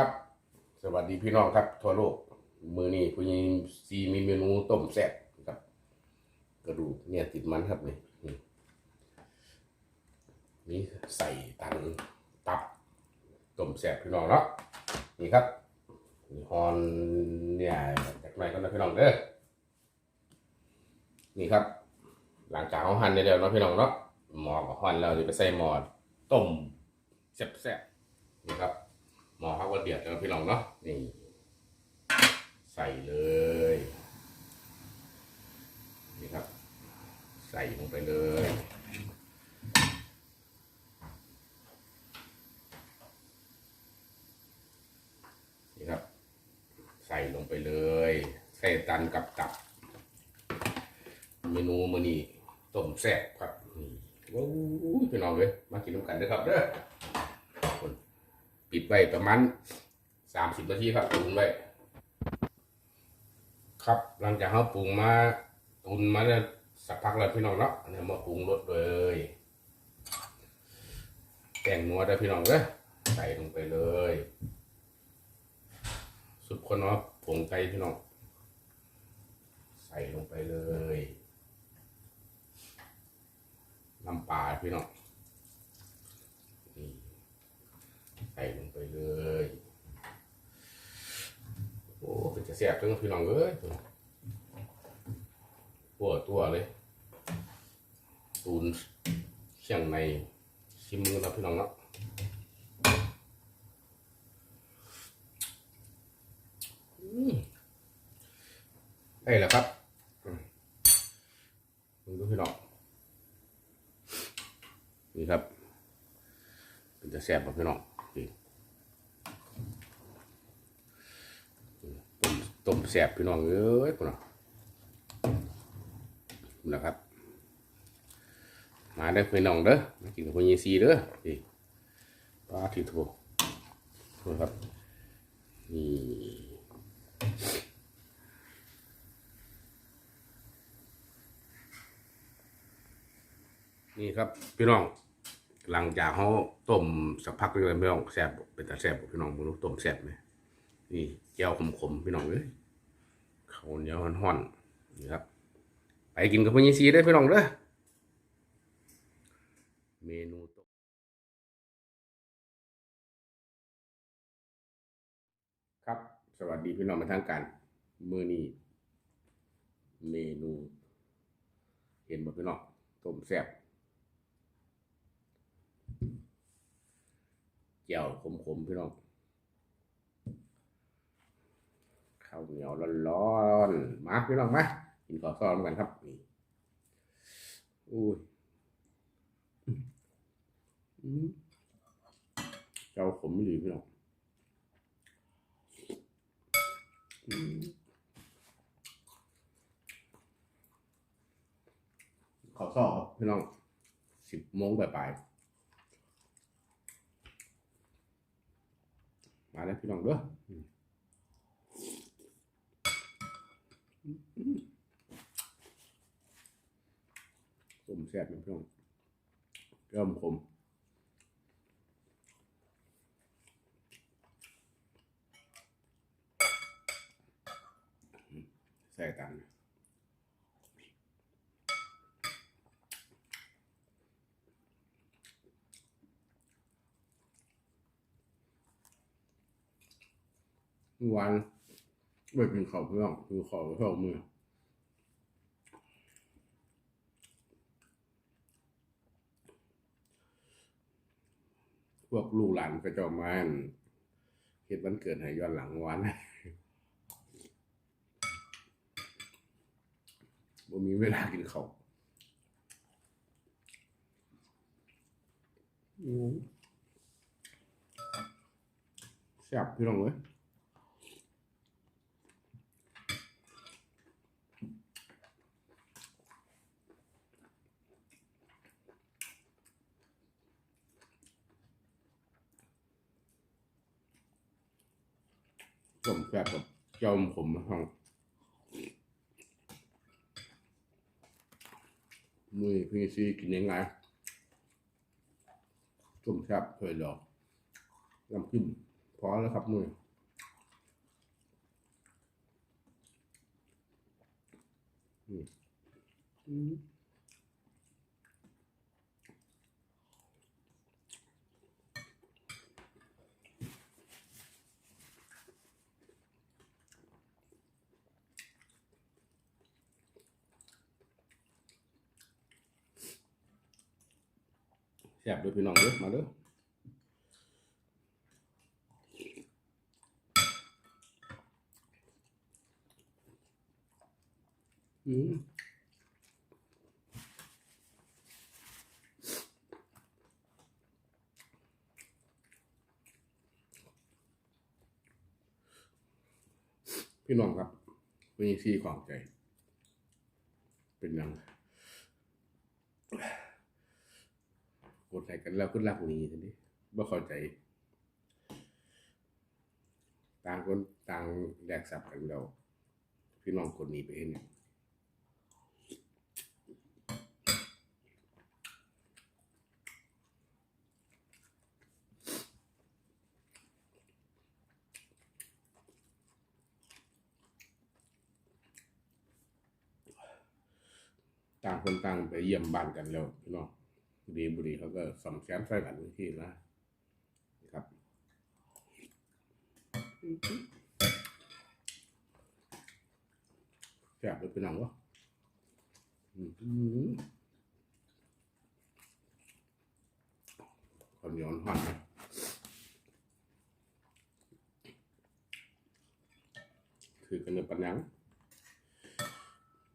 ครับ สวัสดีพี่น้องครับทั่วโลก มือนี้ผู้หญิงซีมีเมนูต้มแซ่บครับ กระดูกเนี่ยติดมันครับนี่นี่ใส่ตันตับต้มแซ่บพี่น้องเนาะนี่ครับฮอนเนี่ยจากไหนก็นะพี่น้องเด้อนี่ครับ หลังจากเขาหั่นได้แล้วเนาะพี่น้องเนาะหมอก็หั่นแล้วจะไปใส่หมอต้มแซ่บๆนี่ครับ หมอเขาก็เดือดแล้วพี่น้องเนาะนี่ใส่เลย นี่ครับ ใส่ลงไปเลยนี่ครับ ใส่ลงไปเลยใส่ตันกับตับ เมนูมือนี้ต้มแซ่บครับนี่ว้าวพี่น้องเลยมากินน้ำกันเด้อครับเด้อ ปิดไว้ประมาณสามสิบนาทีครับตุนไว้ครับหลังจากเขาปรุงมาตุนมาเนี่ยสักพักแล้วพี่น้องเนาะอันนี้มาปรุงรสเลยแกงนัวได้พี่น้องเด้อใส่ลงไปเลยสุดคนเนาะผงไก่พี่น้องใส่ลงไปเลยน้ำปลาพี่น้องนี่ ใส่ลงไปเลย โอ้เป็นจะ แซ่บจังพี่น้องเอ้ยปวดตัวเลย ตูนเชียงในชิมมือนะพี่น้องเนาะได้แล้วครับดูพี่น้อง นี่ครับ เป็นจะแซ่บป่ะพี่น้องนี่ ต้มแซ่บพี่น้องเอ้ยพี่น้องนะครับ มาได้พี่น้องเด้อมากินกับพญซีเด้อนี่ปลาที่ถูกครับนี่นี่ครับพี่น้องหลังจากเขาต้มสักพักนึงแล้วพี่น้องแซบเป็นตาแซบบ่พี่น้องมึงรู้ต้มแซบไหม นี่แก้วขมๆพี่น้องเอ้ยข้าวเหนียวห่อนๆนี่ครับ ไปกินกับพญซีได้พี่น้องเด้อเมนูต้มครับ สวัสดีพี่น้องมาทางการมือนี้เมนู เห็นบ่พี่น้องต้มแซ่บเจียวขมๆพี่น้อง ข้าวเหนียวร้อนๆมาพี่น้องมากินข้าวซอยกันครับนี่อุ้ยเจ้าขมไม่หลีพี่น้องข้าวซอยพี่น้องสิบโมงบ่ายๆมาแล้วพี่น้องเด้ออืมต้มแซ่บนะพี่น้องเริ่มขมอืมใส่ตังค์เมื่อวานไม่กินข้าวพี่องคือข้าวเท่ามือ วกลูกหลานก็จะมาอั่นเฮ็ดวันเกิดให้ย้อนหลังวันบ่มีเวลากินข้าวแซ่บพี่น้องเอ้ย ต้มแซ่บกับเจ้าผมนะครับมือพี่ซีกินยังไงต้มแซ่บเคยหลองน้ำจิ้มพอแล้วครับมืออืม ซ่บด้วยพี่น้องเด้อมาเด้ออืมพี่น้องครับมีซีของใจ เป็นยัง ดไหนกันแล้วก็รักหนีทีนี้บ่เข้าใจ ต่างคนต่างแลกสับกันเราพี่น้องคนนี้ไปเองเนี่ยต่างคนต่างไปเยี่ยมบ้านกันแล้วพี่น้อง ดีบุรีเขาก็ส่องแสมใส่กันที่นะครับแซ่บเลยพี่น้องวะอืมข้าวเหนียวห่อนคือกันเนื้อปัญญัง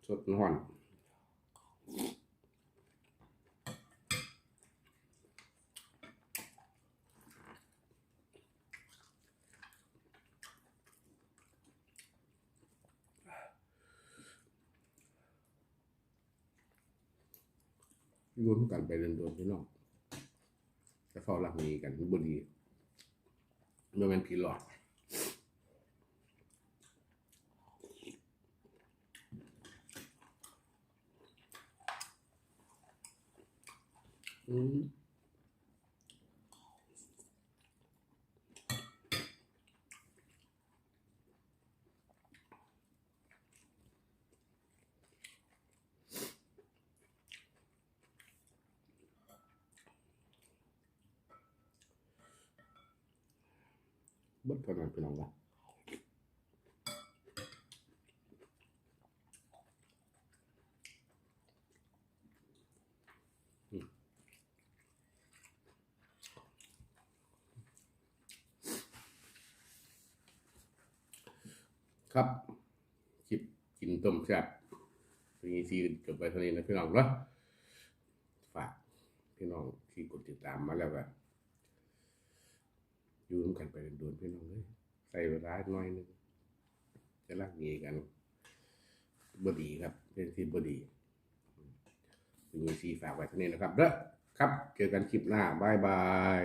สดห่อน ร่วมกันไปเดินโดนพี่น้องจะเฝ้าหลักนี้กันบุรีเมื่อมันผีหลอกอืม เบิดเท่านั้นพี่น้องวะครับคลิปกินต้มแซ่บเป็นอีซีจบไปเท่านี้นะพี่น้องเนาะฝากพี่น้องที่กดติดตามมาแล้วกัน อยู่ร่วมกันไปโดนพี่น้องเลยใส่เวลาหน่อยนึงจะรักดีกันบดีครับเป็นที่บดีมีซีฝากไว้เท่านี้นะครับเด้อครับ เจอกันคลิปหน้าบายบาย